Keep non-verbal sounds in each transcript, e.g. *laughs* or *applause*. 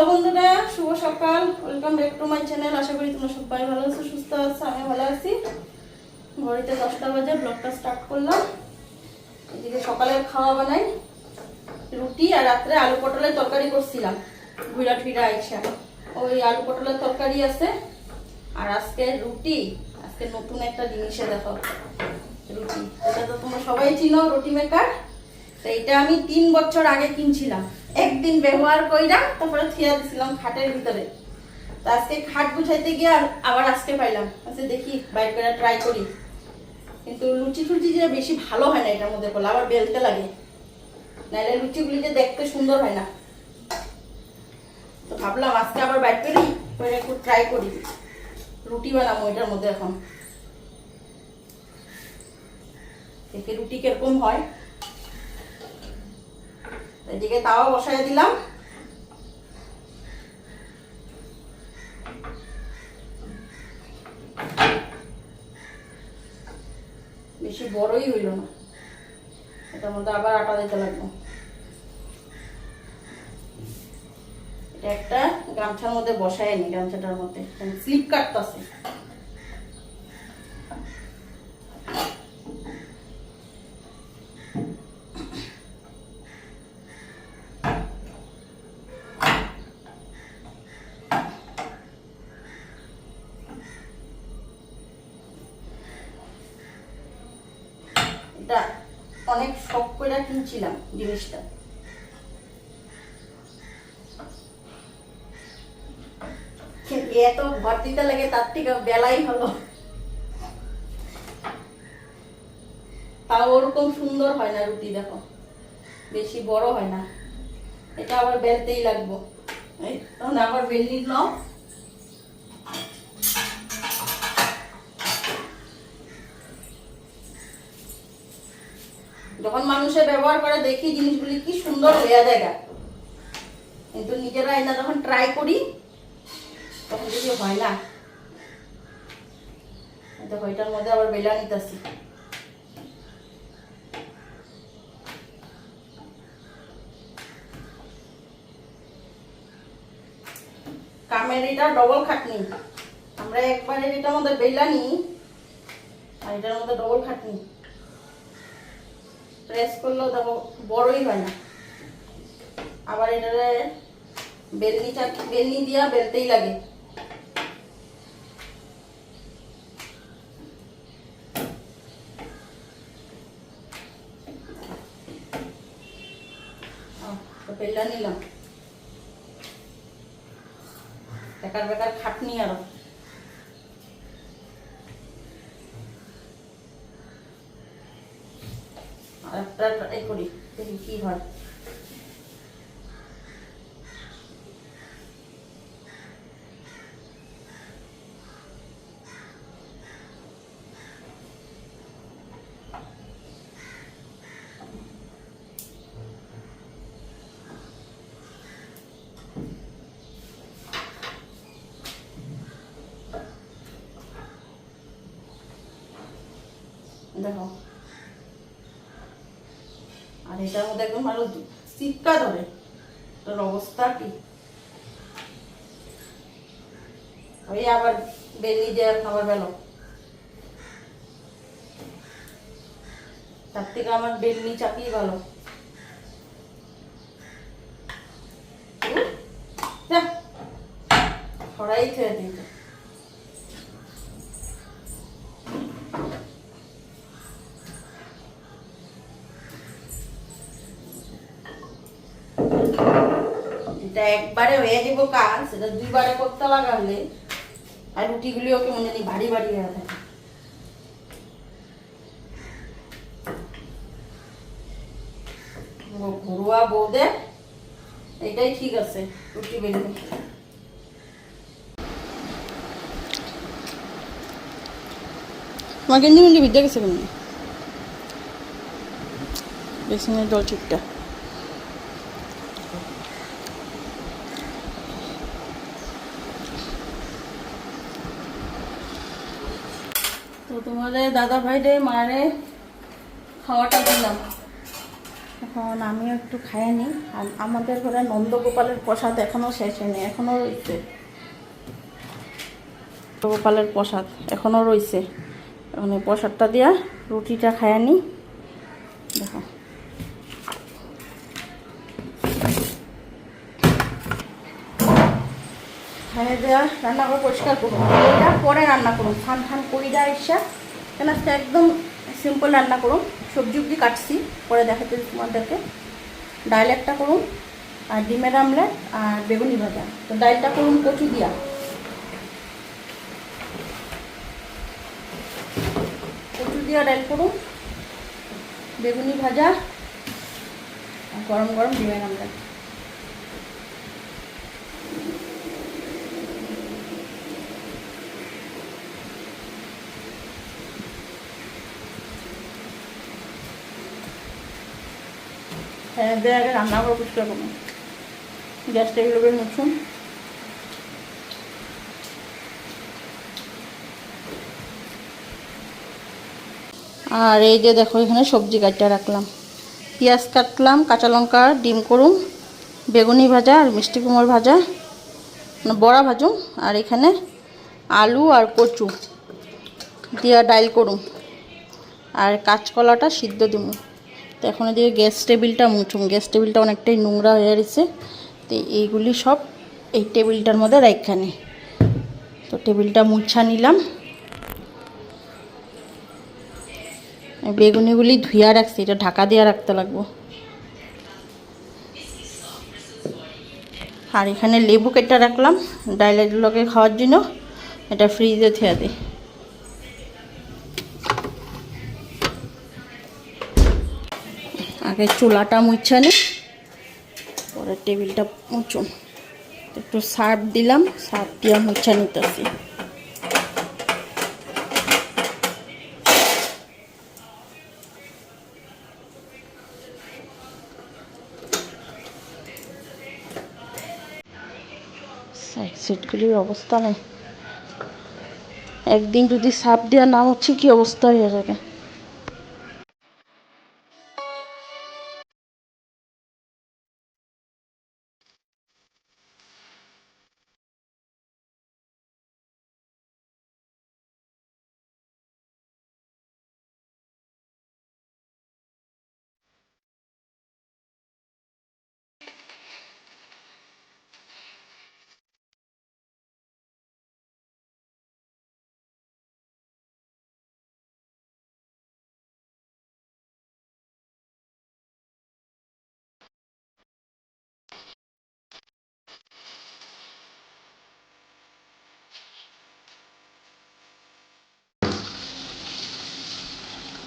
Hello বন্ধুরা, শুভ সকাল। Welcome back to my channel আশা করি তোমরা সবাই ভালো আছো, সুস্থ আছো আমি ভালো আছি। ঘড়িতে দশটা বাজে ব্লগটা স্টার্ট করলাম। এদিকে সকালের খাওয়া বানাই, রুটি আর রাত্রে আলু পটলের তরকারি করছিলাম। ঘুরা ঠিরা আইসা ওই আলু পটলের তরকারি আছে, আর আজকে রুটি। আজকে নতুন একটা জিনিসে দেখো, রুটি। এটা তো তোমরা সবাই চিনো, রুটি মেকার তো এটা আমি তিন বছর আগে কিনছিলাম। একদিন ব্যবহার কইরা তারপরে থিয়া দিছিলাম খাটের ভিতরে। তো আজকে খাট গুছাইতে গিয়ে আবার আজকে পাইলাম। আচ্ছা দেখি, বাইর করে ট্রাই করি। কিন্তু লুচি টুচি যে বেশি ভালো হয় না এটার মধ্যে করলে আবার বেলতে লাগে। নাহলে লুচিগুলি যে দেখতে সুন্দর হয় না। তো ভাবলাম আজকে আবার বাইর করি করে একটু ট্রাই করি। রুটি বানাবো এটার মধ্যে এখন। দেখে রুটি কীরকম হয়। এদিকে তাওয়া বসাই দিলাম। বেশি বড়ই হইল না। এটার মধ্যে আবার আটা দিতে লাগবে। এটা একটা গামছার মধ্যে বসায় নি গামছাটার মধ্যে। স্লিপ কাটতেছে। কিনছিলাম জিনিসটা। এত ভর দিতে লাগে, তার থেকে বেলাই হলো। তাও ওরকম সুন্দর হয় না রুটি, দেখো। বেশি বড় হয় না। এটা আবার বেলতেই লাগবো। তখন আবার বেলনি নাও যখন মানুষের ব্যবহার করে দেখি জিনিসগুলি কি সুন্দর হয়ে যায় কিন্তু নিজেরা এটা যখন ট্রাই করি, তখন কিছু হয় না। দেখো এটার মধ্যে আবার বেলা নিতেছি। কামের এটা ডবল খাটনি। আমরা একবারে এটার মধ্যে বেলা নিই, আর এটার মধ্যে ডবল খাটনি। প্রেস করলেও দেখো বড়ই হয় না। আবার বেলনি চাক বেলনি দিয়া বেলতেই লাগে আহ, তো বেলটা নিলাম বেকার বেকার খাটনি আরও আর একটা ট্রাই করি দেখি কি হয় দেখো আর এটার মধ্যে একদম আরও ধরে এটার অবস্থা কি? ওই আবার বেলি দেওয়ার খাবার বেল তার থেকে আমার বেলনি চাপিয়ে উহ, যা, ছেড়ে দিতে এটা একবারে হয়ে যাব কাজ, সেটা দুইবারে করতে লাগালে আর রুটিগুলি ওকে মনে নেই ভারী ভারী হয়ে থাকে। ঘরোয়া বৌদে এটাই ঠিক আছে, রুটি বেলবে তোমার গেঞ্জি মেঞ্জি ভিজে গেছে কেমনি? বেসিনের জল ঠিকটা তো তোমাদের দাদা ভাইরে মারে খাওয়াটা দিলাম। এখন আমিও একটু খাইয়ে নিই। আর আমাদের ঘরে নন্দগোপালের প্রসাদ এখনও শেষ হয়নি এখনও রয়েছে। নন্দগোপালের প্রসাদ এখনও রয়েছে। এখন এই প্রসাদটা দিয়া রুটিটা খাইয়ে নিই। দেখো। খাইয়ে দেওয়া রান্না করে পরিষ্কার করুন। পরে রান্না করুন। ঠান ঠান করি দেওয়া ইচ্ছা কেন আজকে একদম সিম্পল রান্না করুন। সবজি উবজি কাটছি, পরে দেখাতে তোমাদেরকে। ডাল একটা করুন, আর ডিমের আমলেট, আর বেগুনি ভাজা। তো ডালটা করুন কচু দিয়া। কচু দিয়া ডাল করুন, বেগুনি ভাজা গরম গরম ডিমের আমলেট। হ্যাঁ আগে রান্না করে করুন গ্যাস টেবিল উপরে মুছুন। আর এই যে দেখো, এখানে সবজি কাটতে রাখলাম। পেঁয়াজ কাটলাম, কাঁচা লঙ্কা, ডিম করুম, বেগুনি ভাজা আর মিষ্টি কুমড় ভাজা। মানে বড়া ভাজুম, আর এখানে আলু আর কচু। দিয়া ডাইল করুম। আর কাঁচকলাটা সিদ্ধ দিমু। তো এখন এদিকে গ্যাস টেবিলটা মুছুম গ্যাস টেবিলটা অনেকটাই নোংরা হয়ে গেছে। তো এইগুলি সব এই টেবিলটার মধ্যে রাখানি তো টেবিলটা মুছা নিলাম। বেগুনিগুলি ধুইয়া রাখছি, এটা ঢাকা দিয়ে রাখতে লাগবো। আর এখানে লেবু কেটে রাখলাম, ডাইলের লোকে খাওয়ার জন্য। এটা ফ্রিজে থেয়া দিই আগে চুলাটা মুছা নি। পরে টেবিলটা মুচুন একটু সার্ফ দিলাম, সার্ফ দিয়ে মুছা নিতেছি। সিটগুলির অবস্থা নেই। একদিন যদি সাপ দেওয়া না হচ্ছে কি অবস্থা হয়ে যাবে?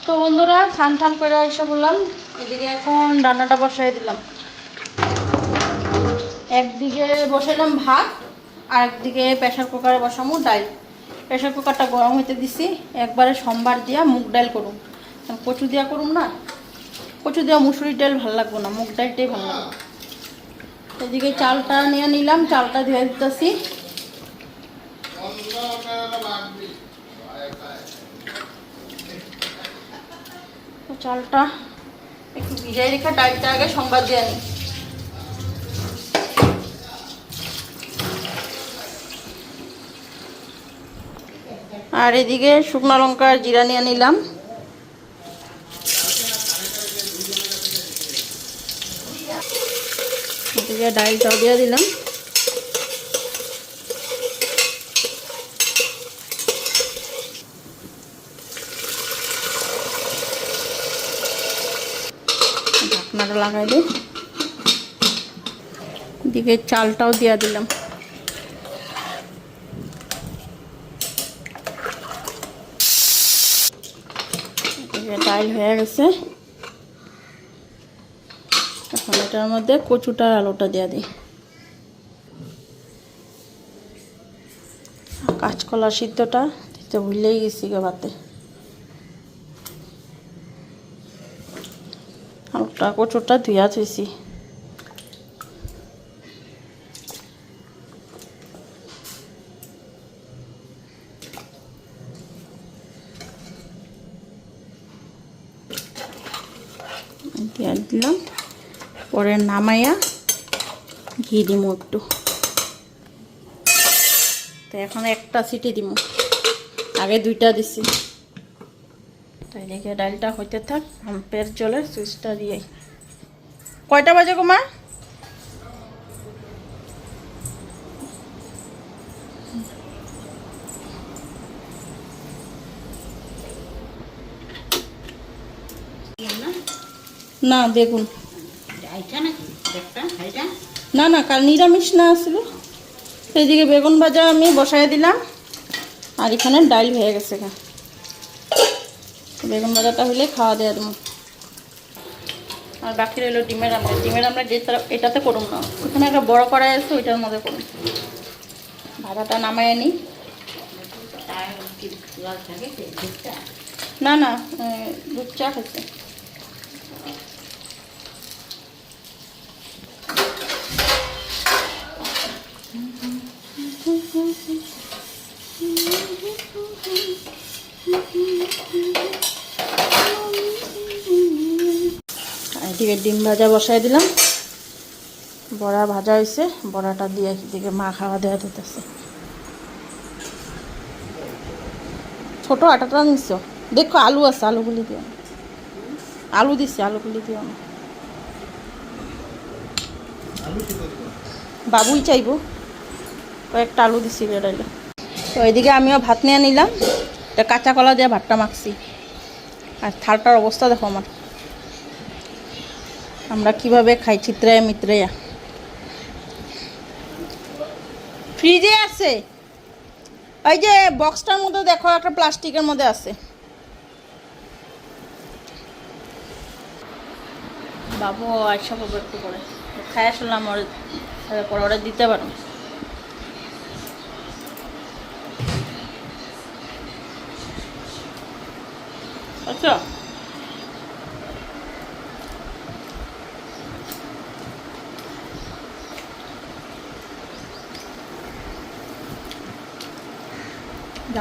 তো বন্ধুরা স্নান টান করে এসে বললাম, এদিকে এখন রান্নাটা বসাই দিলাম। একদিকে বসাইলাম ভাত, আর একদিকে প্রেশার কুকারে বসামো ডাল প্রেশার কুকারটা গরম হইতে দিছি, একবারে সোমবার দিয়া মুগ ডাল কারণ কচু দিয়া করুম না, কচু দিয়া মুসুরির ডাল ভালো লাগবো না, মুগ ডালটাই ভালো লাগবে। এদিকে চালটা নিয়ে নিলাম, চালটা ধুয়ে দিতেছি। চালটা একটু ভিজাই রেখে ডালটা আগে সোমবার দিয়ে নিই আর এদিকে শুকনো লঙ্কা জিরা নিয়ে নিলাম। এদিকে ডালটাও দিয়ে দিলাম। ঢাকনাটা লাগাই দিই। এদিকে চালটাও দিয়ে দিলাম। ডাল হয়ে গেছে। এখন এটার মধ্যে কচুটার আলুটা দিয়ে দিই। কাঁচকলা সিদ্ধটা দিতে ভুলেই গেছি গে ভাতে। আলুটা কচুটা ধুয়া থুইছি দিয়ে দিলাম। পরে নামাইয়া ঘি দিমু একটু। তো এখন একটা সিটি দিমু। আগে দুইটা দিছি। দেখে ডালটা হইতে থাক হাম্পের জলে সুইচটা দিয়ে। কয়টা বাজে গো মা? না বেগুন। না না কাল নিরামিষ না আসলো। এদিকে বেগুন ভাজা আমি বসাই দিলাম আর এখানে ডাল হয়ে গেছে গা। বেগুন ভাজাটা হলে খাওয়া দেওয়া দেবো। আর বাকি রইল ডিমের আমরা ডিমের আমরা যে এটাতে করুন না। ওখানে একটা বড় কড়াই আছে, ওইটার মধ্যে করুন ভাজাটা নামায় নিই না না দুধ চা খাচ্ছে *laughs* এদিকে ডিম ভাজা বসাই দিলাম। বড়া ভাজা হয়েছে বড়াটা দিয়ে এদিকে মা খাওয়া দেওয়া দিতেছে। ছোট আটাটা নিচ্ছ দেখো, আলু আছে, আলুগুলি দিও। আলু দিচ্ছে আলুগুলি দিও বাবুই চাইব। কয়েকটা আলু দিচ্ছি ডাইলে। তো এদিকে আমিও ভাত নিয়ে নিলাম। কাঁচা কলা দিয়ে ভাতটা মাখছি। আর থালটার অবস্থা দেখো আমার। আমরা কীভাবে খাই? চিত্রায়া, মিত্রায়া। ফ্রিজে আছে। ওই যে বক্সটার মধ্যে দেখো, একটা প্লাস্টিকের মধ্যে আছে। বাবু আশা করব একটু করে খাই আসলাম ওর পরে ওরা দিতে পারো। আচ্ছা।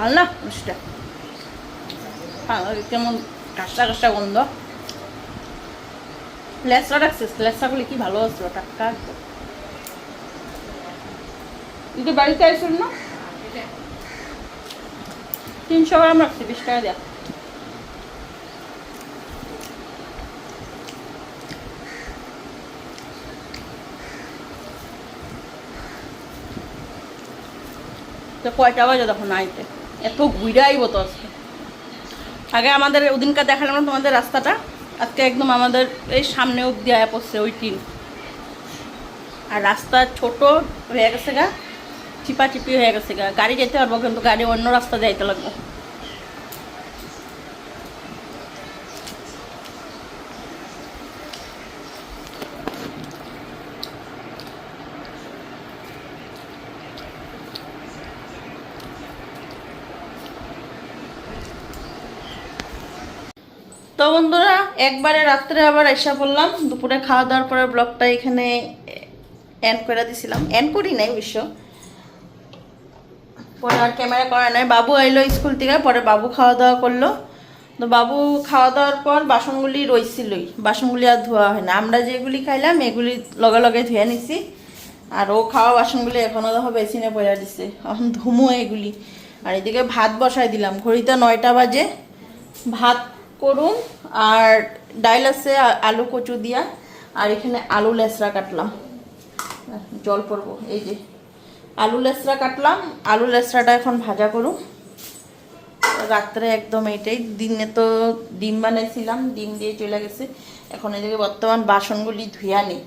জাল না? মিষ্টিটা হ্যাঁ কেমন কাঁচা কাঁচা গন্ধ। লেসরা রাখছিস? লেসরাগুলি কি ভালো আসলো টাটকা তুই তো বাড়িতে আসুন না? তিনশো গ্রাম রাখছি, বিশ টাকা দেওয়া তো কয়টা বাজে তখন আইতে? এত ঘুরাই বত আজকে। আগে আমাদের ওদিনকার দেখালাম না তোমাদের রাস্তাটা, আজকে একদম আমাদের এই সামনে অব্দি আয়া পড়ছে ওই টিন। আর রাস্তা ছোট হয়ে গেছে গা চিপা চিপি হয়ে গেছে গা। গাড়ি যেতে পারব কিন্তু গাড়ি অন্য রাস্তা যাইতে লাগবো। তো বন্ধুরা, একবারে রাত্রে আবার এসা পড়লাম। দুপুরে খাওয়া দাওয়ার পরে ব্লগটা এখানে এন্ড করে দিছিলাম। এন্ড করি নাই অবশ্য। পরে আর ক্যামেরা করা নাই। বাবু আইলো স্কুল থেকে, পরে বাবু খাওয়া দাওয়া করল। তো বাবু খাওয়া দাওয়ার পর বাসনগুলি রইছিলই। বাসনগুলি আর ধোয়া হয় না। আমরা যেগুলি খাইলাম, এগুলি লগে লগে ধুয়ে নিছি। আর ও খাওয়া বাসনগুলি এখনও দেখো বেসিনে পড়ে দিছে। এখন ধুমো এগুলি। আর এদিকে ভাত বসাই দিলাম। ঘড়িতে নয়টা বাজে। ভাত করুন। আর ডাইল আছে আলু কচু দিয়া। আর এখানে আলু লেসরা কাটলাম। জল পড়ব, এই যে। আলু লেসরা কাটলাম। আলু লেসরাটা এখন ভাজা করুন। রাত্রে একদম এইটাই। দিনে তো ডিম বানাইছিলাম, ডিম দিয়ে চলে গেছে। এখন এদিকে বর্তমান বাসনগুলি ধুয়া নেই।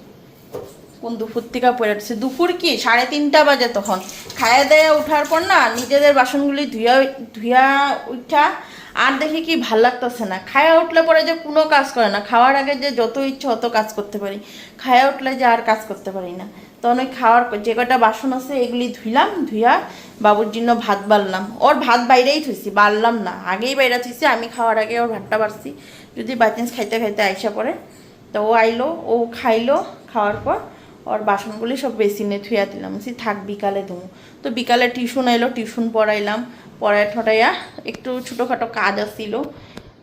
কোন দুপুর থেকে পড়ে উঠছে। দুপুর কি? সাড়ে তিনটা বাজে তখন। খায়া দেয়া ওঠার পর না নিজেদের বাসনগুলি ধুয়া ধুয়া উঠা আর দেখি কি ভালো লাগতেছে না। খায়া উঠলে পরে যে কোনো কাজ করে না। খাওয়ার আগে যে যত ইচ্ছা অত কাজ করতে পারি। খায়া উঠলে যে আর কাজ করতে পারি না। তখন ওই খাওয়ার যে কটা বাসন আছে এগুলি ধুইলাম, ধুইয়া বাবুর জন্য ভাত বাড়লাম ওর ভাত বাইরেই থুইছি বাড়লাম না। আগেই বাইরে থুইছি, আমি খাওয়ার আগে ওর ভাতটা বাড়ছি। যদি বাই চান্স খাইতে খাইতে আইসা পরে তো ও আইলো, ও খাইলো, খাওয়ার পর ওর বাসনগুলি সব বেসিনে থুয়া দিলাম। থাক, বিকালে দেবো তো বিকালে টিউশন এলো টিউশন পড়াইলাম। পড়ায় ঠটাইয়া একটু ছোটোখাটো কাজ আসছিল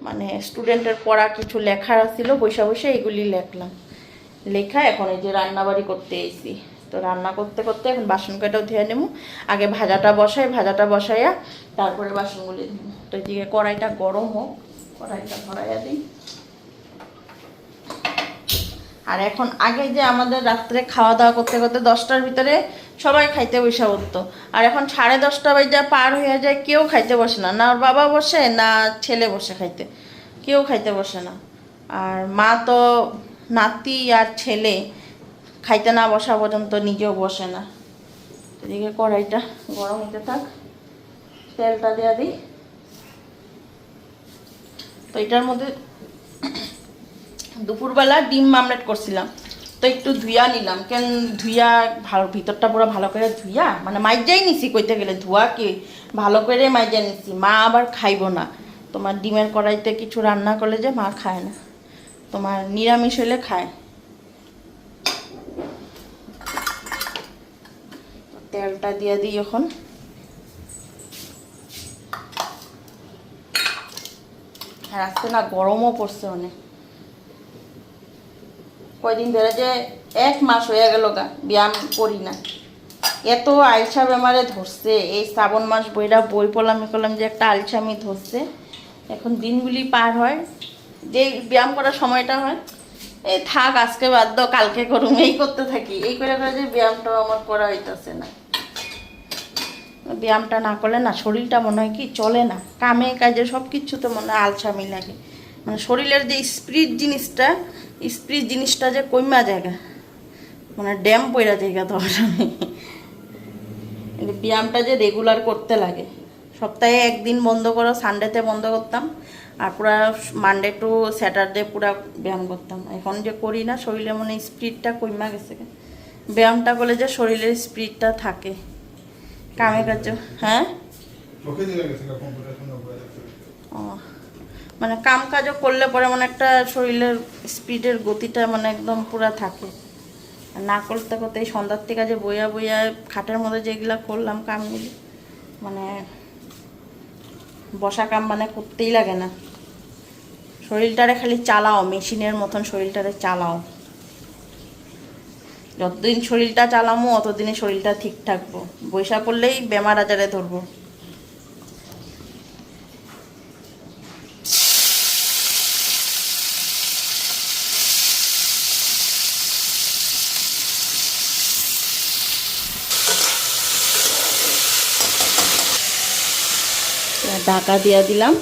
মানে স্টুডেন্টের পড়া কিছু লেখার ছিল বৈশা বসে এগুলি লেখলাম। লেখা এখন এই যে রান্নাবাড়ি করতে এসেছি। তো রান্না করতে করতে এখন বাসন কয়টাও ধুয়ে নেব। আগে ভাজাটা বসাই, ভাজাটা বসাইয়া তারপরে বাসনগুলি তো এদিকে কড়াইটা গরম হোক, কড়াইটা ভরাইয়া দিই। আর এখন আগে যে আমাদের রাত্রে খাওয়া দাওয়া করতে করতে দশটার ভিতরে সবাই খাইতে বসে উঠতো আর এখন সাড়ে দশটা বাজে পার হয়ে যায়, কেউ খাইতে বসে না। না ওর বাবা বসে, না ছেলে বসে খাইতে। কেউ খাইতে বসে না। আর মা তো নাতি আর ছেলে, খাইতে না বসা পর্যন্ত নিজেও বসে না। এদিকে কড়াইটা গরম হতে থাক, তেলটা দেওয়া দিই। তো এটার মধ্যে দুপুরবেলা ডিম মামলেট করছিলাম। তো একটু ধুইয়া নিলাম। কেন ধুইয়া ভালো, ভিতরটা পুরো ভালো করে ধুইয়া মানে মাইজাই নিছি কইতে গেলে, ধোয়া কি ভালো করে মাইজা নিছি। মা আবার খাইব না। তোমার ডিমের কড়াইতে কিছু রান্না করলে যে মা খায় না। তোমার নিরামিষ হলে খায়। তেলটা দিয়ে দিই এখন। আর আজকে না গরমও পড়ছে অনেক। কয়দিন ধরে যে এক মাস হয়ে গেল গা, ব্যায়াম করি না। এত আলসা বেমারে ধরছে, এই শ্রাবণ মাস বইরা বই পড়লাম করলাম যে একটা আলসামি ধরছে। এখন দিনগুলি পার হয় যে ব্যায়াম করার সময়টা হয়, এই থাক, আজকে বাদ দাও, কালকে করুম, এই করতে থাকি। এই করে করে যে ব্যায়ামটাও আমার করা হইতেছে না। ব্যায়ামটা না করলে না, শরীরটা মনে হয় কি চলে না। কামে কাজে সব কিছুতে মনে হয় আলসামি লাগে। মানে শরীরের যে স্পিরিট জিনিসটা স্পিরিট জিনিসটা যে কইমা জায়গা? মানে ড্যাম পইরা জায়গা কিন্তু ব্যায়ামটা যে রেগুলার করতে লাগে। সপ্তাহে একদিন বন্ধ করো সানডেতে বন্ধ করতাম। আর পুরা মানডে টু স্যাটারডে পুরা ব্যায়াম করতাম। এখন যে করি না, শরীরে মনে স্পিডটা কইমা গেছে। ব্যায়ামটা করলে যে শরীরের স্পিডটা থাকে। কামে কাজ হ্যাঁ? মানে কাম কাজও করলে পরে মানে একটা শরীরের স্পিডের গতিটা মানে একদম পুরা থাকে। আর না করতে করতে এই সন্ধ্যার থেকে যে বইয়া বইয়া খাটের মধ্যে যেগুলো করলাম কামগুলি মানে বসা কাম মানে করতেই লাগে না। শরীরটারে খালি চালাও, মেশিনের মতন শরীরটারে চালাও। যতদিন শরীরটা চালামো, অতদিনে শরীরটা ঠিক থাকব। বৈশা পড়লেই বেমার আজারে ধরবো। ঢাকা দিয়ে দিলাম।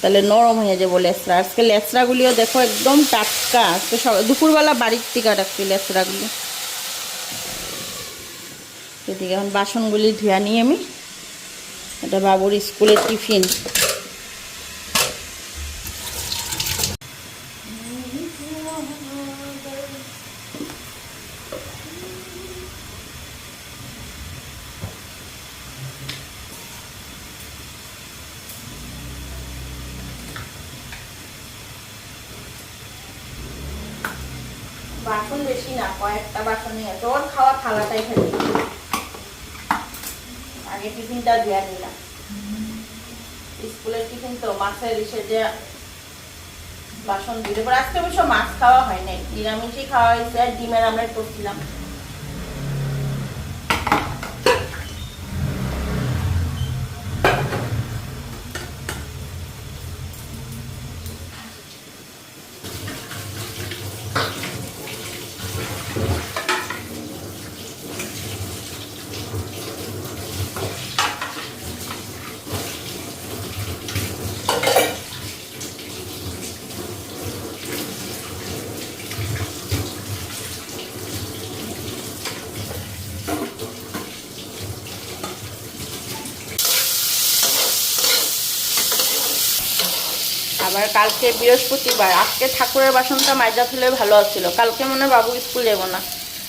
তাহলে নরম হয়ে যাব লেসরা আজকে লেসরাগুলিও দেখো একদম টাটকা। আজকে সব দুপুরবেলা বাড়ির থেকে রাখছি লেসরাগুলি এদিকে এখন বাসনগুলি ধুয়া নিই আমি। এটা বাবুর স্কুলের টিফিন বাসন বেশি না কয়েকটা বাসন নিয়ে আছে ওর খাওয়া থালাটাই খালি আগে টিফিনটা দিয়ে নিলাম। স্কুলের টিফিন তো মাছের ইসে যে বাসন পরে আজকে অবশ্য মাছ খাওয়া হয় নাই নিরামিষই খাওয়া হয়েছে, আর ডিমের আমরা করছিলাম। আবার কালকে বৃহস্পতিবার, আজকে ঠাকুরের বাসনটা মাইজা তুলে ভালো ছিল কালকে মনে বাবুর স্কুল যাব না।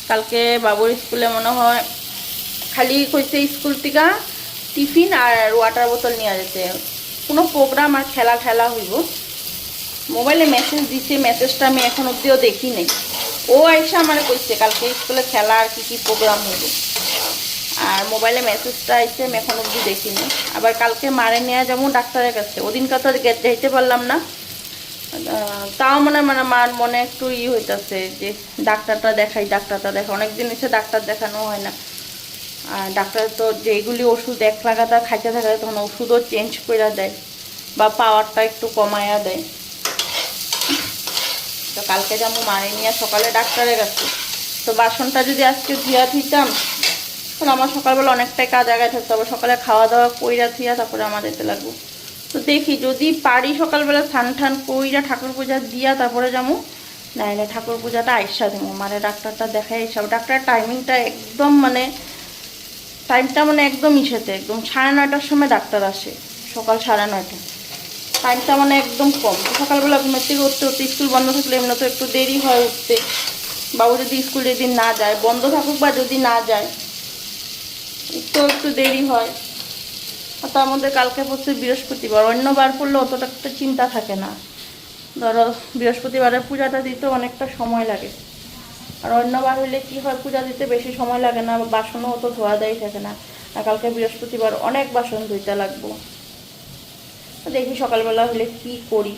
কালকে বাবুর স্কুলে মনে হয় খালি কইছে স্কুল থেকে টিফিন আর ওয়াটার বোতল নিয়ে যেতে। কোনো প্রোগ্রাম আর খেলা খেলা হইব। মোবাইলে মেসেজ দিছে মেসেজটা আমি এখন অব্দিও দেখি নাই। ও আইসা আমার কইছে, কালকে স্কুলে খেলা আর কি কি প্রোগ্রাম হইব। আর মোবাইলে মেসেজটা আইসে আমি এখন অব্দি দেখিনি। আবার কালকে মারে নিয়ে যাব, ডাক্তারের কাছে। ওদিনকার তো গে- যেতে পারলাম না। তাও মনে মানে মার মনে একটু ই হইতাছে যে ডাক্তারটা দেখাই, ডাক্তারটা দেখা অনেকদিন এসে ডাক্তার দেখানো হয় না। আর ডাক্তার তো যেগুলি ওষুধ এক লাগাতার খাইতে থাকে, তখন ওষুধও চেঞ্জ করে দেয় বা পাওয়ারটা একটু কমায়া দেয়। তো কালকে যেমন মারে নিয়ে সকালে ডাক্তারের কাছে। তো বাসনটা যদি আজকে ধুয়া থিতাম তাহলে আমার সকালবেলা অনেকটাই কাজ আগায় থাকতে হবে। সকালে খাওয়া দাওয়া কইরা থিয়া তারপরে আমার যেতে লাগবো। তো দেখি, যদি পারি সকালবেলা স্নান ঠান কইরা ঠাকুর পূজা দিয়া তারপরে যাব নাইলে ঠাকুর পূজাটা আইসা দেবো মানে ডাক্তারটা দেখাই এসব ডাক্তার টাইমিংটা একদম মানে টাইমটা মানে একদম ইসেতে। একদম সাড়ে নয়টার সময় ডাক্তার আসে। সকাল সাড়ে নয়টা। টাইমটা মানে একদম কম। সকালবেলা ঘুমের থেকে উঠতে উঠতে স্কুল বন্ধ থাকলে এমনি তো একটু দেরি হয় উঠতে। বাবু যদি স্কুল যেদিন না যায়, বন্ধ থাকুক বা যদি না যায় তো একটু দেরি হয়। আর তার মধ্যে কালকে পড়ছে বৃহস্পতিবার অন্য বার পড়লে অতটা একটা চিন্তা থাকে না। ধরো, বৃহস্পতিবারের পূজাটা দিতে অনেকটা সময় লাগে। আর অন্যবার হলে কি হয়, পূজা দিতে বেশি সময় লাগে না, বাসনও অত ধোয়া দেয় থাকে না। আর কালকে বৃহস্পতিবার অনেক বাসন ধুইতে লাগবো। দেখি সকালবেলা হলে কি করি।